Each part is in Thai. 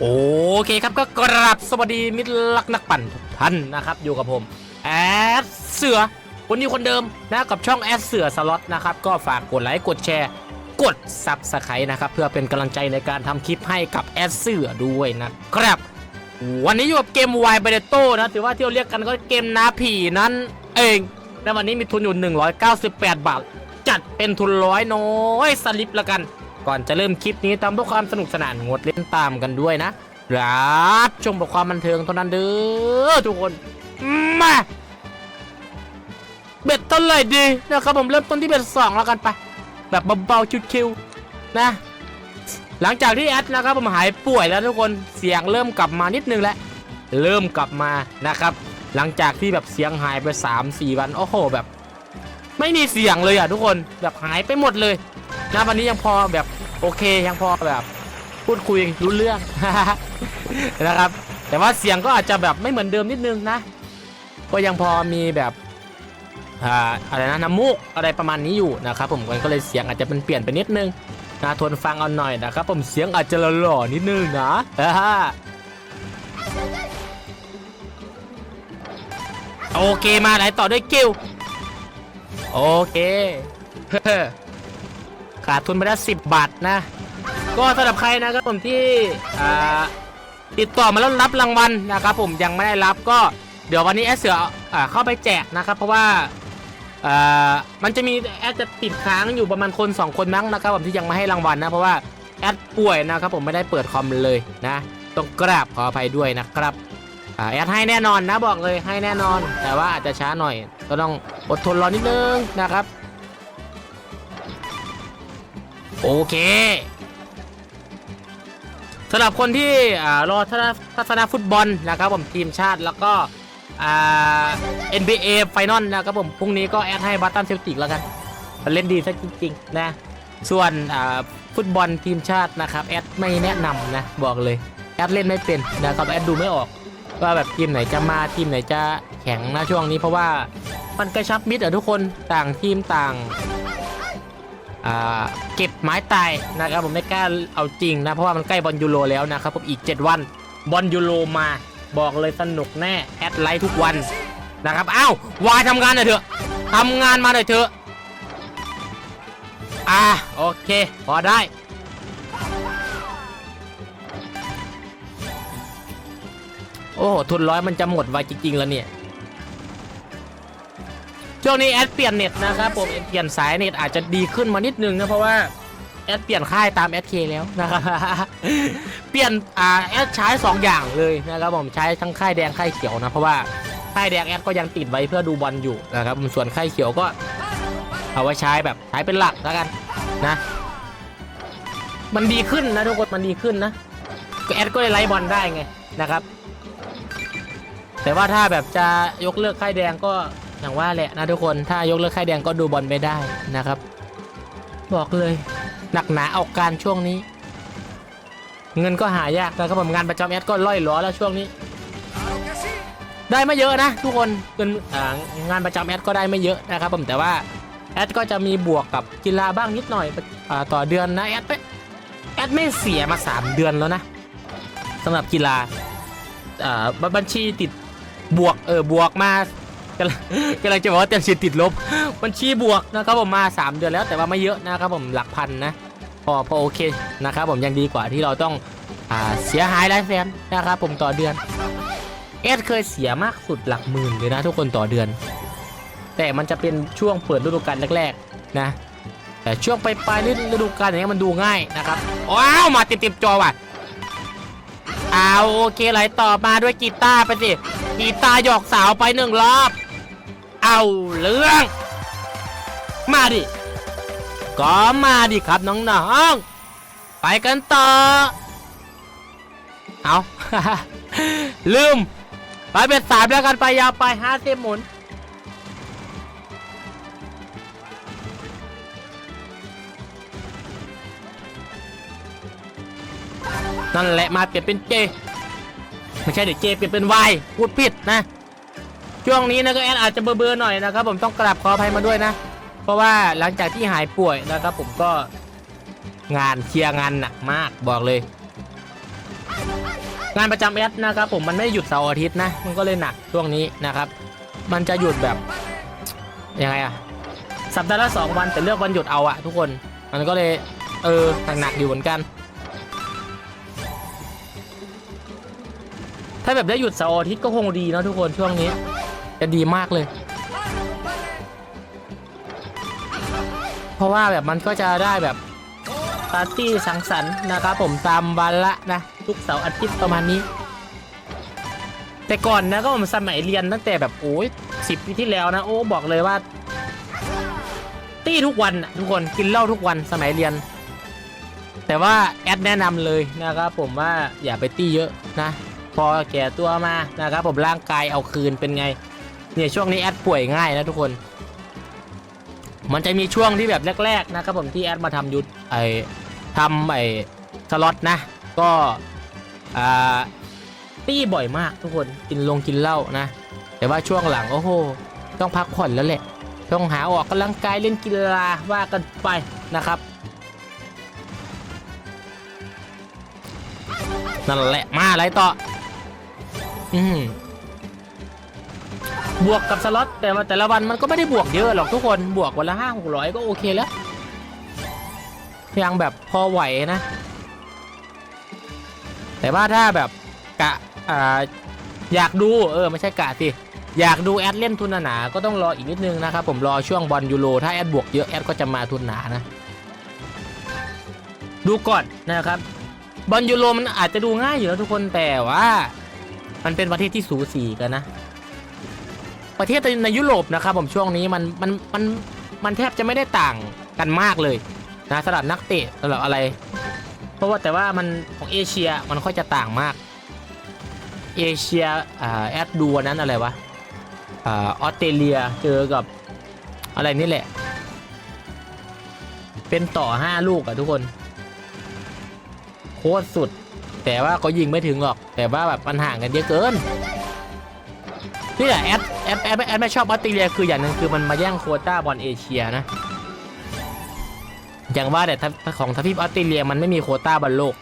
โอเคครับก็กราบสวัสดีมิตรลักนักปั่นทุกท่านนะครับ อยู่กับผมแอดเสือคนนี้คนเดิมนะกับช่องแอดเสือสล็อตนะครับ ก็ฝากกดไลค์กดแชร์ กดซับสไครต์นะครับ เพื่อเป็นกำลังใจในการทำคลิปให้กับแอดเสือด้วยนะครับ วันนี้อยู่กับเกมวายเบเดโตนะถือว่าที่เราเรียกกันก็เกมนาผีนั่นเองและวันนี้มีทุนอยู่ 198 บาท จัดเป็นทุนร้อยน้อยสลิปละกัน ก่อนจะเริ่มคลิปนี้ตามเพื่อความสนุกสนานงดเล่นตามกันด้วยนะรับชมกับความบันเทิงเท่านั้นเด้อทุกคนมาเบ็ดต้นเลยดีนะครับผมเริ่มต้นที่เบ็ดสองแล้วกันไป แบบเบาๆชิวๆนะ หลังจากที่แอดนะครับผมหายป่วยแล้วทุกคนเสียงเริ่มกลับมานิดนึงแล้วเริ่มกลับมานะครับ หลังจากที่แบบเสียงหายไป 3-4 วันโอ้โหแบบ ไม่มีเสียงเลยอะทุกคนแบบหายไปหมดเลย นะวันนี้ยังพอแบบโอเคยังพอแบบ พูดคุยรู้เรื่องนะครับ แต่ว่าเสียงก็อาจจะแบบไม่เหมือนเดิมนิดนึงนะ ก็ยังพอมีแบบอ่าอะไรนะน้ำมูกอะไรประมาณนี้อยู่นะครับ ผมก็เลยเสียงอาจจะเป็นเปลี่ยนไปนิดนึงนะทนฟังเอาหน่อยนะครับ ผมเสียงอาจจะหล่อๆนิดนึงนะอ่าโอเคมาไหนต่อด้วยกิวโอเค ขาดทุนไปแล้วสิบบาทนะ ก็สำหรับใครนะครับผมที่ติดต่อมาแล้วรับรางวัลนะครับผมยังไม่ได้รับก็เดี๋ยววันนี้แอดเสืออเข้าไปแจกนะครับ เพราะว่ามันจะมีแอดจะติดค้างอยู่ประมาณคน 2 คนมั้งนะครับผมที่ยังไม่ให้รางวัลนะเพราะว่าแอดป่วยนะครับผมไม่ได้เปิดคอมเลยนะต้องกราบขออภัยด้วยนะครับอแอดให้แน่นอนนะบอกเลยให้แน่นอน แต่ว่าอาจจะช้าหน่อย ก็ต้องอดทนรอนิดนึงนะครับ โอเคสำหรับคนที่รอทัศนฟุตบอลนะครับผมทีมชาติแล้วก็ NBA ไฟนอลนะครับผมพรุ่งนี้ก็แอดให้บัตตันเซลติกแล้วกันมันเล่นดีซะจริงๆนะส่วนฟุตบอลทีมชาตินะครับแอดไม่แนะนำนะบอกเลยแอดเล่นไม่เป็นนะครับแอดดูไม่ออกว่าแบบทีมไหนจะมาทีมไหนจะแข็งนะช่วงนี้เพราะว่ามันกระชับมิตรอะทุกคนต่างทีมต่าง เก็บไม้ตายนะครับผมไม่กล้าเอาจริงนะ เพราะว่ามันใกล้บอลยูโรแล้วนะครับผมอีก 7 วันบอลยูโรมาบอกเลยสนุกแน่แอดไลท์ทุกวันนะครับอ้าววายทำงานหน่อยเถอะทำงานมาหน่อยเถอะอ่าโอเค พอได้โอ้โหทุนร้อยมันจะหมดไวจริงๆแล้วเนี่ย ช่วงนี้แอดเปลี่ยนเน็ตนะครับผมเปลี่ยนสายเน็ตอาจจะดีขึ้นมานิดนึงนะเพราะว่าแอดเปลี่ยนค่ายตามแอดเคแล้วนะครับเปลี่ยนอ่าแอดใช้ 2 อย่างเลยนะครับผมใช้ทั้งค่ายแดงค่ายเขียวนะเพราะว่าค่ายแดงแอดก็ยังติดไว้เพื่อดูบอลอยู่นะครับส่วนค่ายเขียวก็ เอาไว้ใช้แบบใช้เป็นหลักแล้วกันนะ มันดีขึ้นนะทุกคนมันดีขึ้นนะแอดก็ได้ไล่บอลได้ไงนะครับ แต่ว่าถ้าแบบจะยกเลิกค่ายแดงก็ อย่างว่าแหละนะทุกคนถ้ายกเลิกค่ายแดงก็ดูบอลไม่ได้นะครับ บอกเลยหนักหนาเอาการช่วงนี้ เงินก็หายากนะครับผมงานประจำแอดก็ล่อยหล้อแล้วช่วงนี้ ได้ไม่เยอะนะ ทุกคนเงินงานประจำแอดก็ได้ไม่เยอะนะครับผมแต่ว่าแอดก็จะมีบวกกับกีฬาบ้างนิดหน่อยอต่อเดือนนะแอดไม่แอดไม่เสียมา 3 เดือนแล้วนะสำหรับกีฬาบัญชีติดบวกเออบวกมา กำลังกำลังจะบอกว่าเต็มชีติดลบบัญชีบวกนะครับผมมา 3 เดือนแล้วแต่ว่าไม่เยอะนะครับผมหลักพันนะ พอพอโอเคนะครับผมยังดีกว่าที่เราต้องอ่าเสียหายหลายแสนนะครับผมต่อเดือนเอสเคยเสียมากสุดหลักหมื่นเลยนะทุกคนต่อเดือน แต่มันจะเป็นช่วงเปิดฤดูกาลแรกๆนะ แต่ช่วงปลายฤดูกาลอย่างเงี้ยมันดูง่ายนะครับว้าวมาเต็มๆจอว่ะเอาโอเคไหลต่อมาด้วยกีตาร์ไปสิกีตาร์หยอกสาวไปหนึ่งรอบ เอาเรื่อง มาดิ ก็มาดิครับน้องๆ ไปกันต่อ เอา ลืม ไปเป็นสามแล้วกันไปยาวไปห้าสิบหมุนนั่นแหละมาเปลี่ยนเป็นเจ ไม่ใช่เดี๋ยวเจเปลี่ยนเป็นวายพูดผิดนะ ช่วงนี้นะก็แอดอาจจะเบอร์ๆหน่อยนะครับ ผมต้องกราบขออภัยมาด้วยนะ เพราะว่าหลังจากที่หายป่วยนะครับ ผมก็งานเคลียร์งานหนักมากบอกเลย งานประจำแอดนะครับ ผมมันไม่หยุดเสาร์อาทิตย์นะ มันก็เลยหนักช่วงนี้นะครับ มันจะหยุดแบบยังไงอะสัปดาห์ละสองวันแต่เลือกวันหยุดเอาอะทุกคนมันก็เลยเออหนักๆอยู่เหมือนกัน ถ้าแบบได้หยุดเสาร์อาทิตย์ก็คงดีเนะทุกคนช่วงนี้ จะดีมากเลย เพราะว่าแบบมันก็จะได้แบบปาร์ตี้สังสรรค์นะครับผมตามวันละนะทุกเสาร์อาทิตย์ประมาณนี้ แต่ก่อนนะก็ผมสมัยเรียนตั้งแต่แบบโอ้ยสิบปีที่แล้วนะโอ้บอกเลยว่า ตี้ทุกวันอะทุกคนกินเหล้าทุกวันสมัยเรียน แต่ว่าแอดแนะนำเลยนะครับผมว่าอย่าไปตี้เยอะนะ พอแก่ตัวมานะครับผมร่างกายเอาคืนเป็นไง เนี่ยช่วงนี้แอดป่วยง่ายนะทุกคน มันจะมีช่วงที่แบบแรกๆนะครับผมที่แอดมาทำยุทธไอทำไอสล็อตนะ ก็อ่าตี้บ่อยมากทุกคนกินลงกินเหล้านะ แต่ว่าช่วงหลังโอ้โหต้องพักผ่อนแล้วแหละต้องหาออกกำลังกายเล่นกีฬาว่ากันไปนะครับนั่นแหละมาอะไรต่อ อืม บวกกับสล็อตแต่ว่าแต่ละวันมันก็ไม่ได้บวกเยอะหรอกทุกคนบวกวันละห้าหกร้อยก็โอเคแล้วยังแบบพอไหวนะ แต่ว่าถ้าแบบกะอ่าอยากดูเออไม่ใช่กะสิอยากดูแอดเล่นทุนหนาก็ต้องรออีกนิดนึงนะครับผมรอช่วงบอลยูโรถ้าแอดบวกเยอะแอดก็จะมาทุนหนานะดูก่อนนะครับบอลยูโรมันอาจจะดูง่ายอยู่นะทุกคนแต่ว่า มันเป็นประเทศที่สูสีกันนะ ประเทศในยุโรปนะครับผมช่วงนี้มันมันมันมันแทบจะไม่ได้ต่างกันมากเลยนะสำหรับนักเตะสำหรับอะไร เพราะว่าแต่ว่ามันของเอเชียมันค่อยจะต่างมาก เอเชียแอดดูวันนั้นอะไรวะอออสเตรเลียเจอกับอะไรนี่แหละ เป็นต่อ5ลูกอะทุกคน โคตรสุด แต่ว่าก็ยิงไม่ถึงหรอก แต่ว่าแบบมันห่างกันเยอะเกิน นี่แหละแอดแอดแอดแอดไม่ชอบออสเตรเลียคืออย่างหนึ่งคือมันมาแย่งโควต้าบอลเอเชียนะ อย่างว่าแต่ถ้าของทวีปออสเตรเลียมันไม่มีโควต้าบอลโลก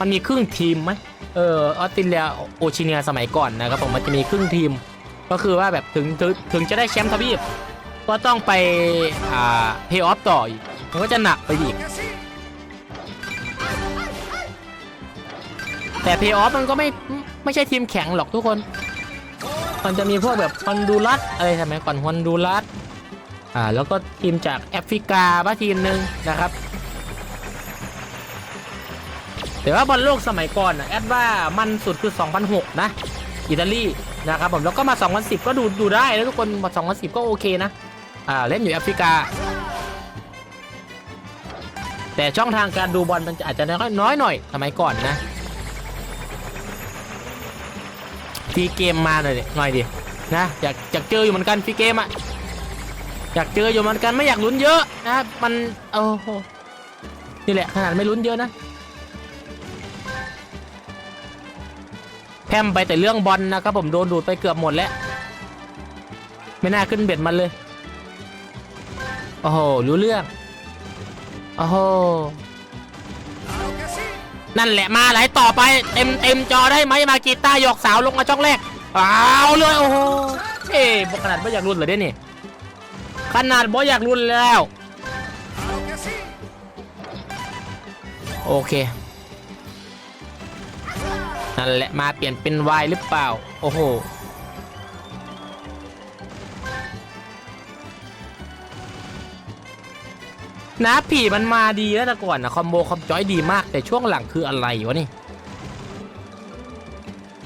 มันมีครึ่งทีมไหมเออออสเตรเลียโอชิเนียสมัยก่อนนะครับผมมันจะมีครึ่งทีม ก็คือว่าแบบถึงถึงถึงจะได้แชมป์ทวีปก็ต้องไปอ่าเพย์ออฟต่ออีกมันก็จะหนักไปอีกแต่เพย์ออฟมันก็ไม่ไม่ใช่ทีมแข็งหรอกทุกคน มันจะมีพวกแบบฮอนดูรัสอะไรสมัยก่อนฮอนดูรัสอ่าแล้วก็ทีมจากแอฟริกาบ้าทีมหนึ่งนะครับ แต่ว่าบอลโลกสมัยก่อนนะแอดว่ามันสุดคือ 2006 นะ อิตาลีนะครับผมแล้วก็มา 2010 ก็ดูดูได้แล้วทุกคนมา2010 ก็โอเคนะอ่าเล่นอยู่แอฟริกา แต่ช่องทางการดูบอลมันอาจจะน้อยน้อยหน่อยสมัยก่อนนะ ฟรีเกมมาหน่อยดิหน่อยดินะอยากอยากเจออยู่เหมือนกันฟรีเกมอะอยากเจออยู่เหมือนกันไม่อยากลุ้นเยอะนะมันโอ้โหนี่แหละขนาดไม่ลุ้นเยอะนะแพมไปแต่เรื่องบอลนะครับผมโดนดูดไปเกือบหมดแล้ว ไม่น่าขึ้นเบ็ดมันเลย โอ้โห รู้เรื่อง โอ้โห นั่นแหละมาไหลต่อไปเต็มเต็มจอได้ไหมมากีตาร์หยอกสาวลงมาช่องแรกเอาเลยโอ้โหเฮ้ขนาดไม่อยากรุนเลยเด้นี่ขนาดบ่อยากรุนแล้ว โอเคนั่นแหละมาเปลี่ยนเป็นวายหรือเปล่า โอ้โห นะผีมันมาดีแล้วแต่ก่อนนะคอมโบคอมจอยดีมาก แต่ช่วงหลังคืออะไรวะนี่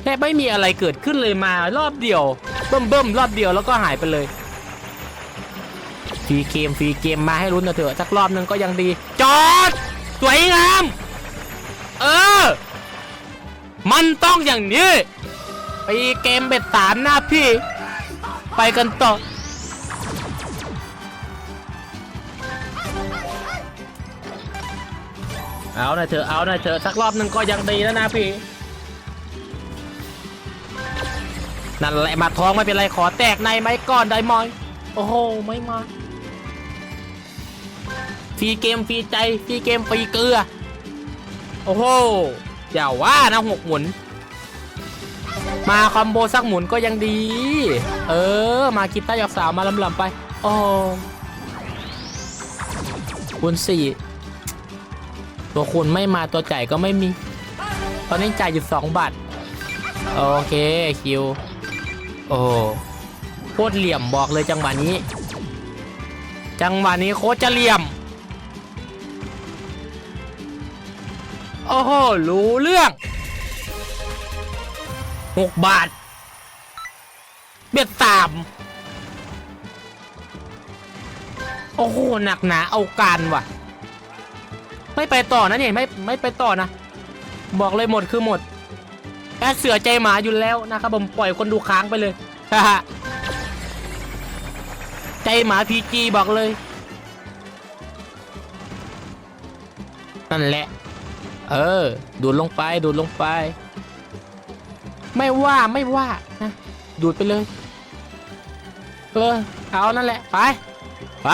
แค่ไม่มีอะไรเกิดขึ้นเลยมารอบเดียวเบิ่มเบิ่มรอบเดียวแล้วก็หายไปเลยฟรีเกมฟรีเกมมาให้ลุ้นน่อยเถอะสักรอบหนึ่งก็ยังดี จอดสวยงาม เออ มันต้องอย่างนี้ฟรีเกมเบ็ดสามหน้าพี่ ไปกันต่อ เอาหน่อยเถอะเอาหน่อยเถอะสักรอบหนึ่งก็ยังดีแล้วนะพี่ นั่นแหละมาท้องไม่เป็นไรขอแตกในไหมก่อนได้มอย โอ้โหไม่มาฟรีเกมฟรีใจฟรีเกมฟรีเกลือ โอ้โหอย่าว่านะหกหมุน มาคอมโบสักหมุนก็ยังดี เออ มาคิดต้ยอกสาวมาลำลำไป โอ้คูณสี่ ตัวคูณไม่มาตัวจ่ายก็ไม่มี ตอนนี้จ่ายอยู่สองบาท โอเคคิว โอ้โคตรเหลี่ยมบอกเลยจังหวะนี้ จังหวะนี้โคตรจะเหลี่ยม โอ้โห รู้เรื่องหกบาท เบ็ดสามโอ้โห หนักหนาเอาการว่ะ ไม่ไปต่อนะเนี่ยไม่ไม่ไปต่อนะ บอกเลยหมดคือหมดแอดเสือใจหมาอยู่แล้วนะครับผมปล่อยคนดูค้างไปเลยใจหมาพีจีบอกเลย นั่นแหละ เออ ดูดลงไปดูดลงไป ไม่ว่าไม่ว่านะดูดไปเลย เออเอานั่นแหละ ไป ไป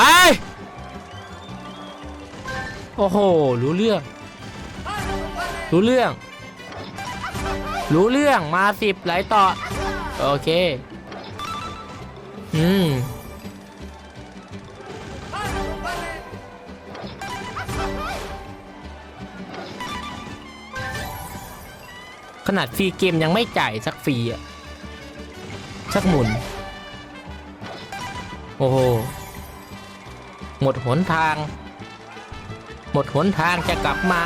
โอ้โห รู้เรื่อง รู้เรื่อง รู้เรื่องมาสิบไหลต่อ โอเค อืมขนาดฟรีเกมยังไม่จ่ายสักฟรีอะ สักหมุน โอ้โห หมดหนทาง มดหนทางจะกลับมา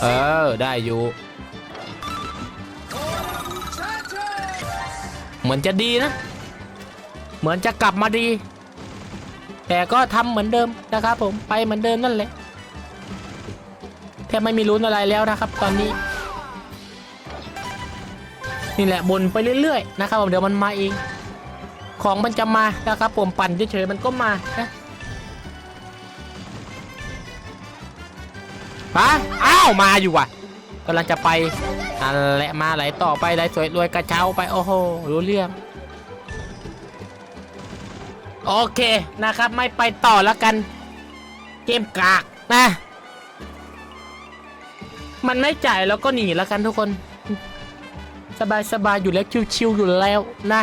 เออ ได้อยู่ เหมือนจะดีนะ เหมือนจะกลับมาดี แต่ก็ทำเหมือนเดิมนะครับผม ไปเหมือนเดิมนั่นแหละ แทบไม่มีลุ้นอะไรแล้วนะครับ ตอนนี้ นี่แหละบนไปเรื่อยๆ นะครับผมเดี๋ยวมันมาเอง ของมันจะมานะครับผมปั่นเฉยๆมันก็มานะอ้าวมาอยู่ว่ะกำลังจะไปนั่นแหละมาไหลต่อไปไหลสวยรวยกระเช้าไปโอ้โหรู้เรื่องโอเคนะครับไม่ไปต่อแล้วกัน เกมกากนะ มันไม่จ่ายแล้วก็หนีแล้วกันทุกคน สบายสบายอยู่แล้วชิวๆอยู่แล้วนะ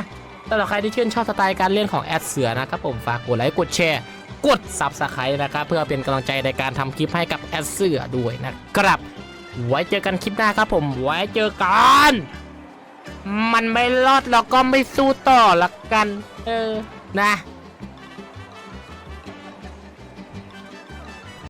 สำหรับใครที่ชื่นชอบสไตล์การเล่นของแอดเสือนะครับผมฝากกดไลค์กดแชร์ กดซับสไครต์นะครับเพื่อเป็นกำลังใจในการทำคลิปให้กับแอดเสือด้วยนะครับ ไว้เจอกันคลิปหน้าครับผมไว้เจอกันมันไม่รอดเราก็ไม่สู้ต่อละกัน เออนะ